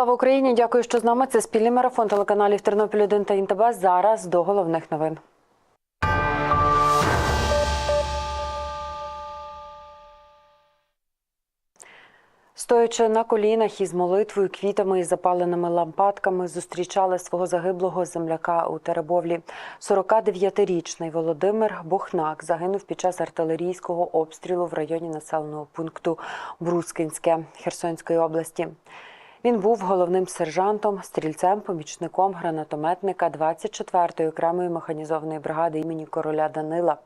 Слава Україні! Дякую, що з нами. Це спільний марафон телеканалів Тернопіль 1 та ІНТБ. Зараз до головних новин. Стоячи на колінах із молитвою, квітами і запаленими лампадками, зустрічали свого загиблого земляка у Теребовлі. 49-річний Володимир Бохнак загинув під час артилерійського обстрілу в районі населеного пункту Брускинське Херсонської області. Він був головним сержантом, стрільцем, помічником гранатометника 24-ї окремої механізованої бригади імені короля Данила.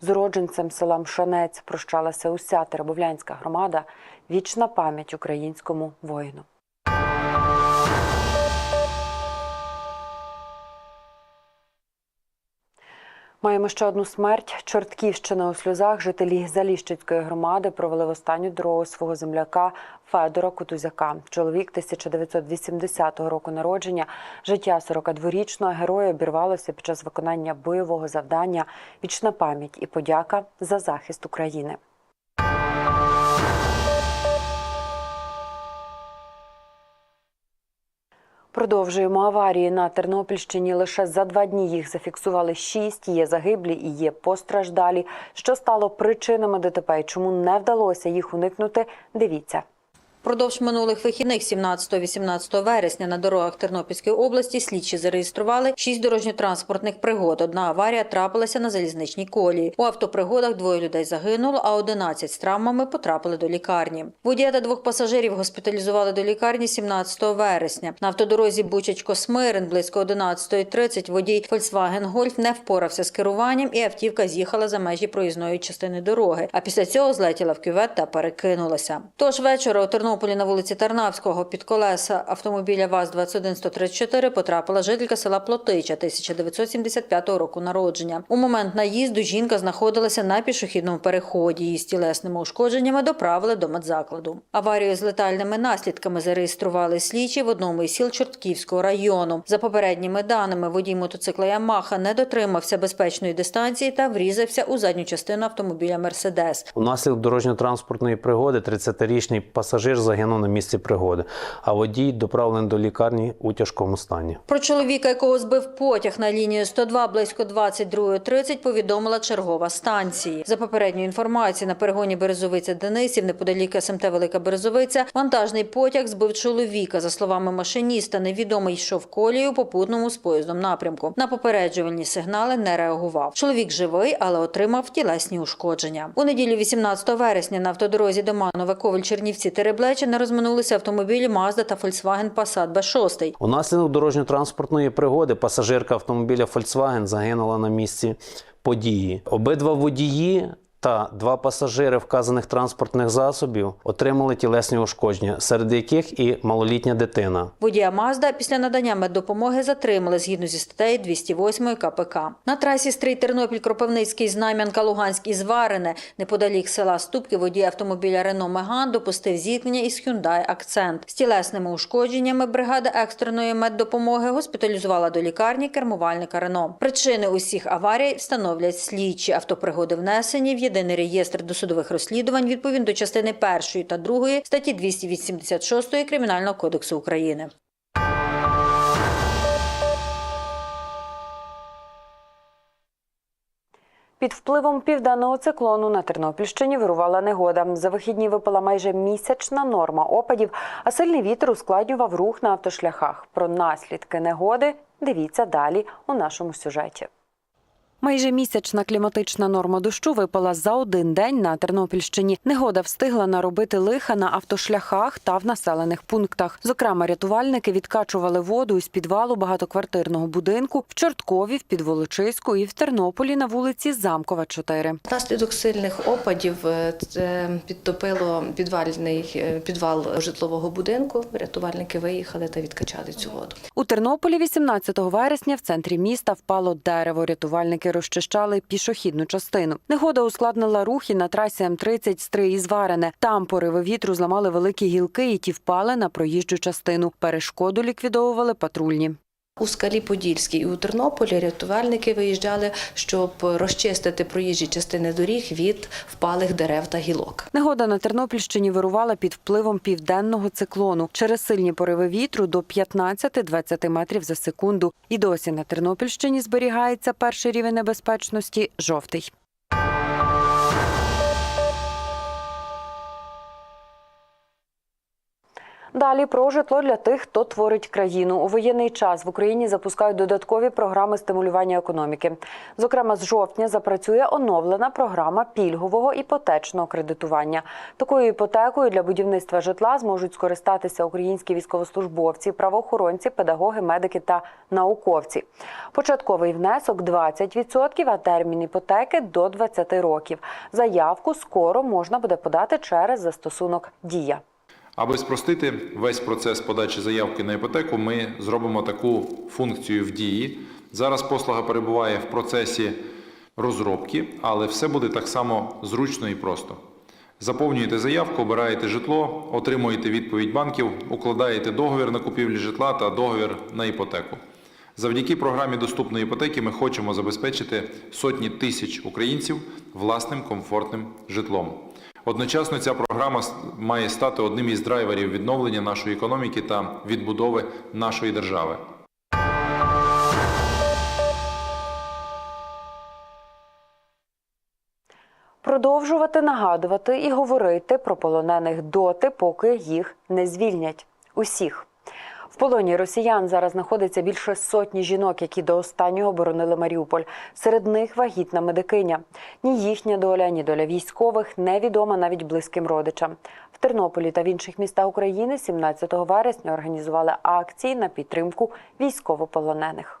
З уродженцем села Мшанець прощалася уся Теребовлянська громада. Вічна пам'ять українському воїну. Маємо ще одну смерть. Чортківщина у сльозах. Жителі Заліщицької громади провели в останню дорогу свого земляка Федора Кутузяка. Чоловік 1980 року народження. Життя 42-річного героя обірвалося під час виконання бойового завдання. Вічна пам'ять і подяка за захист України. Продовжуємо аварії на Тернопільщині. Лише за два дні їх зафіксували шість. Є загиблі і є постраждалі. Що стало причинами ДТП і чому не вдалося їх уникнути? Дивіться. Продовж минулих вихідних 17-18 вересня на дорогах Тернопільської області слідчі зареєстрували шість дорожньо-транспортних пригод. Одна аварія трапилася на залізничній колії. У автопригодах двоє людей загинуло, а 11 з травмами потрапили до лікарні. Водія та двох пасажирів госпіталізували до лікарні 17 вересня. На автодорозі Бучачко-Смирин близько 11.30 водій Volkswagen Golf не впорався з керуванням і автівка з'їхала за межі проїзної частини дороги. А після цього злетіла в кювет та перекинулася. Тож вечора у Тернополі на вулиці Тарнавського під колеса автомобіля ВАЗ-21134 потрапила жителька села Плотича 1975 року народження. У момент наїзду жінка знаходилася на пішохідному переході. Її з тілесними ушкодженнями доправили до медзакладу. Аварію з летальними наслідками зареєстрували слідчі в одному із сіл Чортківського району. За попередніми даними, водій мотоцикла Ямаха не дотримався безпечної дистанції та врізався у задню частину автомобіля Мерседес. Унаслідок дорожньо-транспортної пригоди 30-річний пасажир загинув на місці пригоди, а водій доправлений до лікарні у тяжкому стані. Про чоловіка, якого збив потяг на лінію 102 близько 22.30, повідомила чергова станції. За попередньою інформацією, на перегоні Березовиця Денисів, неподалік СМТ Велика Березовиця, вантажний потяг збив чоловіка. За словами машиніста, невідомий йшов колією попутному з поїздом напрямку. На попереджувальні сигнали не реагував. Чоловік живий, але отримав тілесні ушкодження. У неділю 18 вересня на автодорозі Доманове Коваль Чернівці Тереблечі не розминулися автомобілі Mazda та Volkswagen Passat B6. Унаслідок дорожньо-транспортної пригоди пасажирка автомобіля Volkswagen загинула на місці події. Обидва водії та два пасажири вказаних транспортних засобів отримали тілесні ушкодження, серед яких і малолітня дитина. Водія Мазда після надання меддопомоги затримали згідно зі статтею 208 КПК. На трасі Стрий Тернопіль Кропивницький Знам'янка Луганськ і Зварине неподалік села Ступки водій автомобіля Рено Меган допустив зіткнення із Hyundai Акцент. З тілесними ушкодженнями бригада екстреної меддопомоги госпіталізувала до лікарні кермувальника Рено. Причини усіх аварій встановлять слідчі. Автопригоди внесені в єдиний реєстр досудових розслідувань відповідно до частини 1 та 2 статті 286 Кримінального кодексу України. Під впливом південного циклону на Тернопільщині вирувала негода. За вихідні випала майже місячна норма опадів, а сильний вітер ускладнював рух на автошляхах. Про наслідки негоди дивіться далі у нашому сюжеті. Майже місячна кліматична норма дощу випала за один день на Тернопільщині. Негода встигла наробити лиха на автошляхах та в населених пунктах. Зокрема, рятувальники відкачували воду із підвалу багатоквартирного будинку в Чорткові, в Підволочиську і в Тернополі на вулиці Замкова, 4. Внаслідок сильних опадів е, це підтопило підвальний е, підвал житлового будинку. Рятувальники виїхали та відкачали цю воду. У Тернополі 18 вересня в центрі міста впало дерево. Рятувальники розчищали пішохідну частину. Негода ускладнила рухи на трасі М30 Стрий і Зварене. Там пориви вітру зламали великі гілки, і ті впали на проїжджу частину. Перешкоду ліквідовували патрульні. У Скалі Подільській і у Тернополі рятувальники виїжджали, щоб розчистити проїжджі частини доріг від впалих дерев та гілок. Негода на Тернопільщині вирувала під впливом південного циклону через сильні пориви вітру до 15-20 метрів за секунду. І досі на Тернопільщині зберігається перший рівень небезпечності жовтий. Далі про житло для тих, хто творить країну. У воєнний час в Україні запускають додаткові програми стимулювання економіки. Зокрема, з жовтня запрацює оновлена програма пільгового іпотечного кредитування. Такою іпотекою для будівництва житла зможуть скористатися українські військовослужбовці, правоохоронці, педагоги, медики та науковці. Початковий внесок 20%, а термін іпотеки до 20 років. Заявку скоро можна буде подати через застосунок Дія. Аби спростити весь процес подачі заявки на іпотеку, ми зробимо таку функцію в дії. Зараз послуга перебуває в процесі розробки, але все буде так само зручно і просто. Заповнюєте заявку, обираєте житло, отримуєте відповідь банків, укладаєте договір на купівлю житла та договір на іпотеку. Завдяки програмі доступної іпотеки ми хочемо забезпечити сотні тисяч українців власним комфортним житлом. Одночасно ця програма має стати одним із драйверів відновлення нашої економіки та відбудови нашої держави. Продовжувати нагадувати і говорити про полонених доти, поки їх не звільнять. Усіх. Полоні росіян зараз знаходиться більше сотні жінок, які до останнього боронили Маріуполь. Серед них вагітна медикиня. Ні їхня доля, ні доля військових невідома навіть близьким родичам. В Тернополі та в інших містах України 17 вересня організували акції на підтримку військовополонених.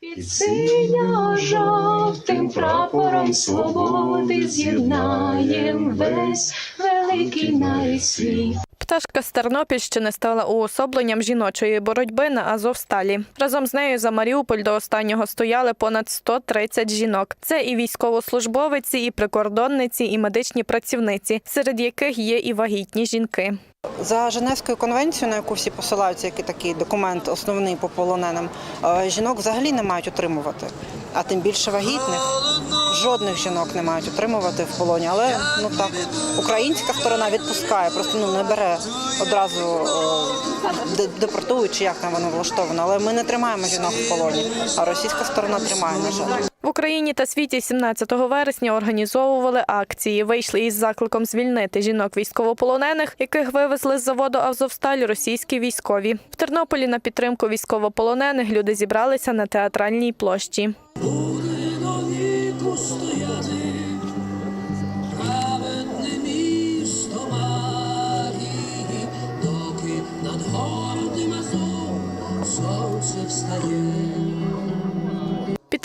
Під синьо-жовтим прапором свободи з'єднаєм весь великий навіть світ. Пташка з Тернопільщини стала уособленням жіночої боротьби на Азовсталі. Разом з нею за Маріуполь до останнього стояли понад 130 жінок. Це і військовослужбовиці, і прикордонниці, і медичні працівниці, серед яких є і вагітні жінки. За Женевською конвенцією, на яку всі посилаються, як і такий документ основний по полоненим, е, жінок взагалі не мають утримувати, а тим більше вагітних. Жодних жінок не мають утримувати в полоні. Але ну так, українська сторона відпускає, просто ну не бере одразу е, де- депортують, чи як там воно влаштовано. Але ми не тримаємо жінок в полоні, а російська сторона тримає, на жаль. В Україні та світі 17 вересня організовували акції. Вийшли із закликом звільнити жінок військовополонених, яких вивезли з заводу Азовсталь російські військові. В Тернополі на підтримку військовополонених люди зібралися на театральній площі. Сонце встає.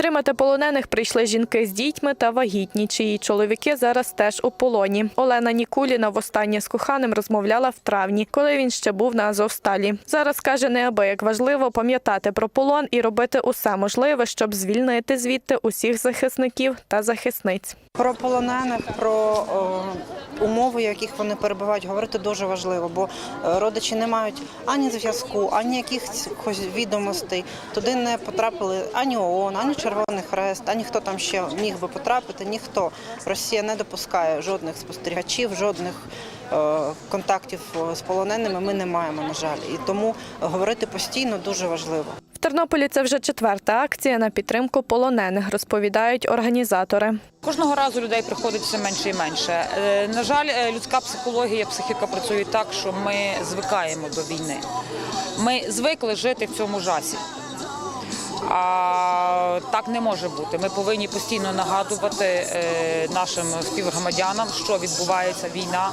Підтримати полонених прийшли жінки з дітьми та вагітні, чиї чоловіки зараз теж у полоні. Олена Нікуліна востаннє з коханим розмовляла в травні, коли він ще був на Азовсталі. Зараз каже, неабияк важливо пам'ятати про полон і робити усе можливе, щоб звільнити звідти усіх захисників та захисниць. Про полонених, про о, умови, в яких вони перебувають, говорити дуже важливо, бо е, родичі не мають ані зв'язку, ані якихось відомостей. Туди не потрапили ані ООН, ані Червоний Хрест, ані хто там ще міг би потрапити. Ніхто Росія не допускає жодних спостерігачів, жодних е, контактів е, з полоненими. Ми не маємо, на жаль, і тому говорити постійно дуже важливо. В Тернополі це вже четверта акція на підтримку полонених, розповідають організатори. Кожного разу людей приходить все менше і менше. Е, На жаль, людська психологія, психіка працює так, що ми звикаємо до війни. Ми звикли жити в цьому жасі. А так не може бути. Ми повинні постійно нагадувати е, нашим співгромадянам, що відбувається війна,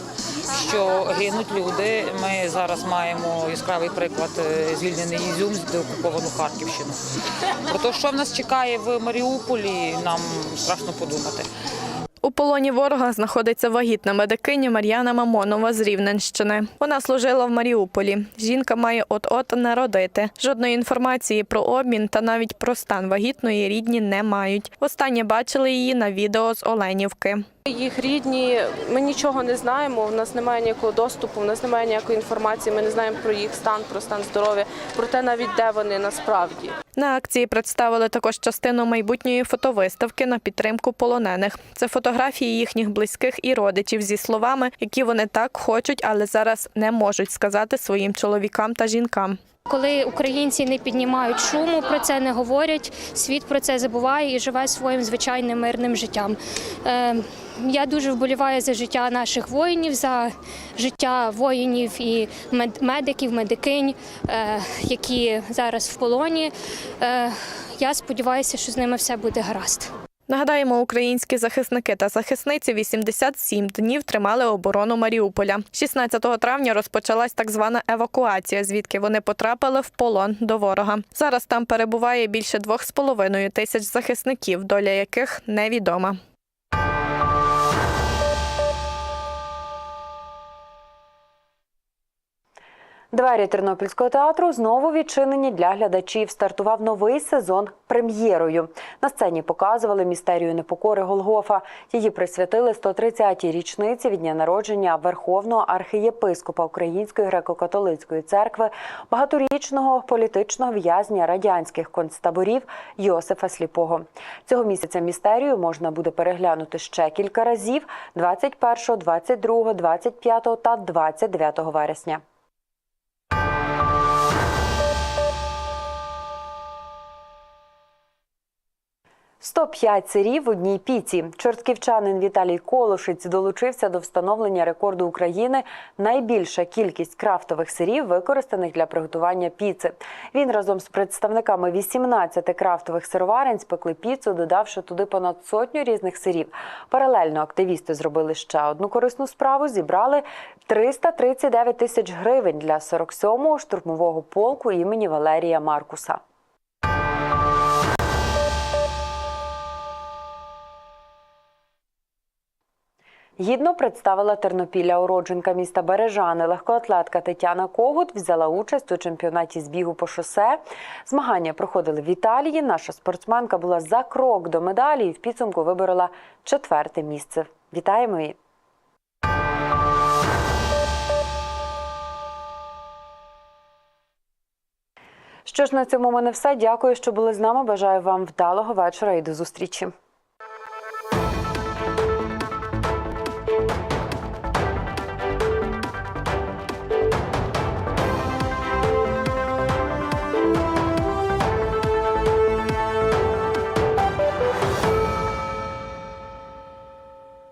що гинуть люди. Ми зараз маємо яскравий приклад е, звільнений Ізюм з деокуповану Харківщину. Про те, що в нас чекає в Маріуполі, нам страшно подумати. У полоні ворога знаходиться вагітна медикиня Мар'яна Мамонова з Рівненщини. Вона служила в Маріуполі. Жінка має от-от народити. Жодної інформації про обмін та навіть про стан вагітної рідні не мають. Останнє бачили її на відео з Оленівки. Їх рідні, ми нічого не знаємо. У нас немає ніякого доступу, у нас немає ніякої інформації. Ми не знаємо про їх стан, про стан здоров'я, про те, навіть де вони насправді. На акції представили також частину майбутньої фотовиставки на підтримку полонених. Це фотографії їхніх близьких і родичів зі словами, які вони так хочуть, але зараз не можуть сказати своїм чоловікам та жінкам. Коли українці не піднімають шуму, про це не говорять, світ про це забуває і живе своїм звичайним мирним життям. Е, Я дуже вболіваю за життя наших воїнів, за життя воїнів і медиків, медикинь, е, які зараз в полоні. Е, Я сподіваюся, що з ними все буде гаразд. Нагадаємо, українські захисники та захисниці 87 днів тримали оборону Маріуполя. 16 травня розпочалась так звана евакуація, звідки вони потрапили в полон до ворога. Зараз там перебуває більше 2,5 тисяч захисників, доля яких невідома. Двері Тернопільського театру знову відчинені для глядачів. Стартував новий сезон прем'єрою. На сцені показували містерію непокори Голгофа. Її присвятили 130-й річниці від дня народження Верховного архієпископа Української греко-католицької церкви, багаторічного політичного в'язня радянських концтаборів Йосифа Сліпого. Цього місяця містерію можна буде переглянути ще кілька разів: 21, 22, 25 та 29 вересня. «105 сирів в одній піці. Чортківчанин Віталій Колошиць долучився до встановлення рекорду України найбільша кількість крафтових сирів, використаних для приготування піци. Він разом з представниками 18 крафтових сироварень спекли піцу, додавши туди понад сотню різних сирів. Паралельно активісти зробили ще одну корисну справу. Зібрали 339 тисяч гривень для 47-го штурмового полку імені Валерія Маркуса. Гідно представила Тернопілля уродженка міста Бережани. Легкоатлетка Тетяна Когут взяла участь у чемпіонаті з бігу по шосе. Змагання проходили в Італії. Наша спортсменка була за крок до медалі і в підсумку виборола четверте місце. Вітаємо її! Що ж на цьому в мене все. Дякую, що були з нами. Бажаю вам вдалого вечора і до зустрічі.